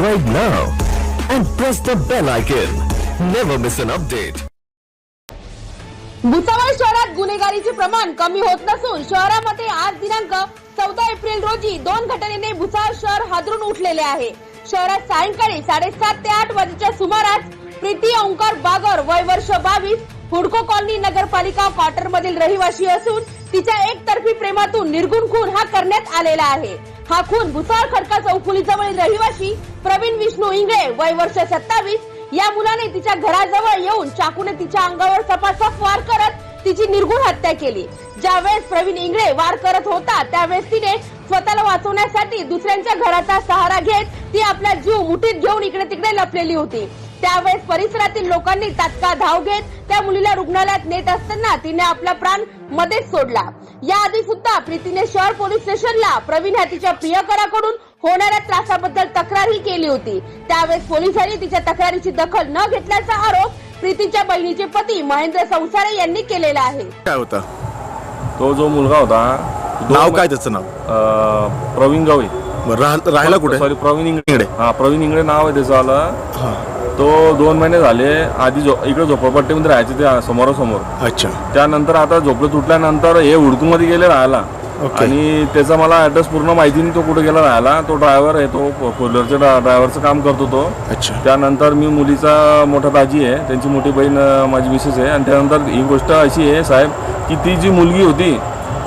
Subscribe now and press the bell icon. Never miss an update. Bhusawal शहरात गुन्हेगारीचे प्रमाण कमी होत नसून शहरामध्ये आज दिनांक चौदा एप्रिल रोजी दोन घटनेने भुसावळ शहर हादरून उठलेले आहे शहरात सायंकाळी साडेसात ते आठ वाजेच्या सुमारास प्रीती ओंकार बागर वय वर्ष बावीस हुडको कॉलनी नगरपालिका क्वार्टर मधील रहिवासी असून तिच्या एकतर्फी प्रेमातून निर्गुण खून हा करण्यात आलेला आहे हा खून भुसाळ खडका चौफुलीजवळील रहिवाशी रहिवासी प्रवीण विष्णू इंगळे वय वर्ष सत्तावीस. या मुलाने तिच्या घराजवळ येऊन चाकूने तिच्या अंगावर सपासप वार करत तिची निर्गुण हत्या केली. ज्यावेळेस प्रवीण इंगळे वार करत होता त्यावेळेस तिने स्वतःला वाचवण्यासाठी दुसऱ्यांच्या घराचा सहारा घेत ती आपला जीव मुठीत घेऊन इकडे तिकडे लपलेली होती. त्यावेळेस परिसरातील लोकांनी तात्काळ धाव घेत त्या मुलीला रुग्णालयात नेत असताना तिने आपला प्राण मध्येच सोडला. याआधी सुद्धा प्रीतीने शहर पोलीस स्टेशनला प्रवीण ह्या तिच्या प्रियकराकडून होणाऱ्या त्रासाबद्दल तक्रारही केली होती. त्यावेळेस पोलिसांनी तिच्या तक्रारीची दखल न घेतल्याचा आरोप प्रीतीच्या बहिणीचे पती महेंद्र संसारे यांनी केलेला आहे. काय होता? तो जो मुलगा होता नाव काय त्याचं नाव? अं, प्रवीण गवई. बरं, राह- राहायला कुठे? सॉरी प्रवीण इंगळे. हा प्रवीण इंगळे नाव आहे त्याचं आलं. हा. तो दोन महिने झाले आधी झो इकडे झोपडपट्टीमध्ये राहायचे ते समोरासमोर. अच्छा. त्यानंतर आता झोपडे तुटल्यानंतर हे हुडकूमध्ये गेले राहायला. ओके. आणि त्याचा मला ऍड्रेस पूर्ण माहिती नाही तो कुठे गेला राहायला. तो ड्रायव्हर आहे तो फोर व्हीलरच्या ड्रायव्हरचं काम करतो तो. अच्छा. त्यानंतर मी मुलीचा मोठा दाजी आहे त्यांची मोठी बहीण अं, माझी मिसेस आहे. आणि त्यानंतर ही गोष्ट अशी आहे साहेब की ती जी मुलगी होती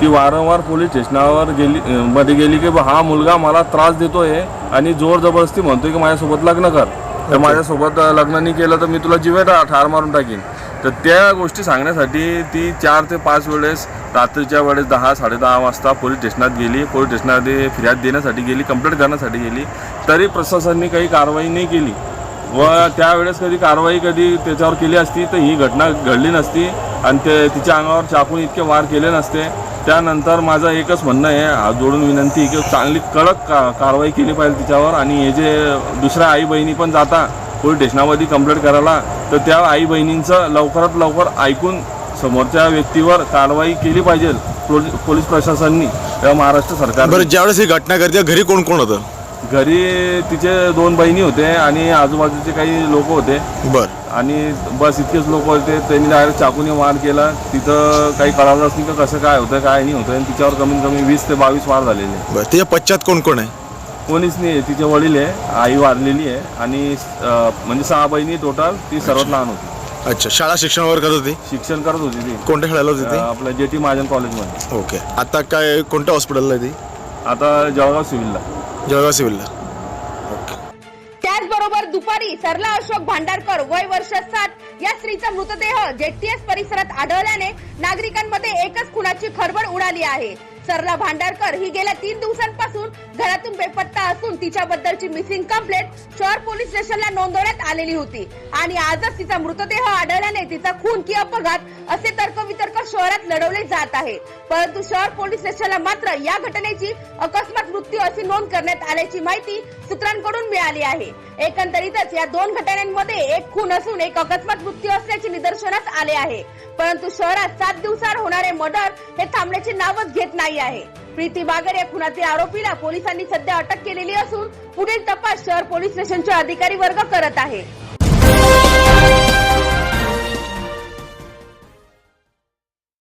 ती वारंवार पोलीस स्टेशनावर गेली अं, मध्ये गेली की बा हा मुलगा मला त्रास देतोय आणि जोर जबरदस्ती म्हणतोय की माझ्यासोबत लग्न कर. तर माझ्यासोबत लग्न नाही केलं तर मी तुला जीवे ठार मारून टाकीन. तर त्या गोष्टी सांगण्यासाठी ती चार ते पाच वेळेस रात्रीच्या वेळेस दहा साडेदहा वाजता पोलीस स्टेशनात गेली. पोलीस स्टेशनामध्ये फिर्याद देण्यासाठी गेली कंप्लेंट करण्यासाठी गेली. तरी प्रशासनाने काही कारवाई नाही केली. व त्यावेळेस कधी कारवाई कधी त्याच्यावर केली असती तर ही घटना घडली नसती. आणि ते तिच्या अंगावर चाकून इतके वार केले नसते. त्यानंतर माझं एकच म्हणणं आहे हात जोडून विनंती की चांगली कडक का कारवाई केली पाहिजे तिच्यावर आणि हे जे दुसऱ्या आई बहिणी पण जाता पोलीस स्टेशनामध्ये कंप्लेंट करायला तर त्या आई बहिणींचं लवकरात लवकर ऐकून समोरच्या व्यक्तीवर कारवाई केली पाहिजे पोलीस पोलीस प्रशासनाने महाराष्ट्र सरकार बरं ज्यावेळेस ही घटना करते घरी कोण कोण होतं? घरी तिचे दोन बहिणी होते आणि आजूबाजूचे काही लोक होते. बर. आणि बस इतकेच लोक होते त्यांनी डायरेक्ट चाकूने वार केला. तिथं काही कळालंच नाही का कसं काय होतं काय नाही होतं. आणि तिच्यावर कमीत कमी वीस ते बावीस वार झालेले. बरं त्याच्या पश्चात कोण कोण आहे? कोणीच नाही तिचे वडील आहे आई वारलेली आहे. आणि अं, म्हणजे सहा बहिणी टोटल ती सर्वात लहान होती. अच्छा शाळा शिक्षण वगैरे करत होती? शिक्षण करत होती ती. कोणत्या शाळेला होती अं, आपलं जे टी महाजन कॉलेजमध्ये ओके. आता काय कोणत्या हॉस्पिटलला आहे ती? आता जळगाव सिव्हिलला. जळगाव सिव्हिलला. त्याचबरोबर दुपारी सरला अशोक भांडारकर वय वर्ष सात या स्त्रीचा मृतदेह जेटीएस परिसरात आढळल्याने नागरिकांमध्ये एकच खुनाची खळबळ उडाली आहे. सरला भांडारकर ही गेल्या तीन दिवसांपासून घरातून बेपत्ता असून तिच्याबद्दलची मिसिंग कंप्लेंट शहर पोलीस स्टेशनला नोंदवण्यात आलेली होती आणि आजच तिचा मृतदेह आढळल्याने तिचा खून की अपघात असे तर्कवितर्क शहरात लढवले जात आहे. परंतु शहर पोलीस स्टेशनला मात्र या घटनेची अकस्मात मृत्यू अशी नोंद करण्यात आल्याची माहिती सूत्रांकडून मिळाली आहे. एकंदरीतच या दोन घटनांमध्ये एक खून असून एक अकस्मात मृत्यू असल्याचे निदर्शनास आले आहे. परंतु शहरात सात दिवसावर होणारे मर्डर हे थांबण्याचे नावच घेत नाही आहे. प्रीती बागर या खुनातील आरोपीला पोलिसांनी सध्या अटक केलेली असून पुढील तपास शहर पोलीस स्टेशनचे अधिकारी वर्ग करत आहे.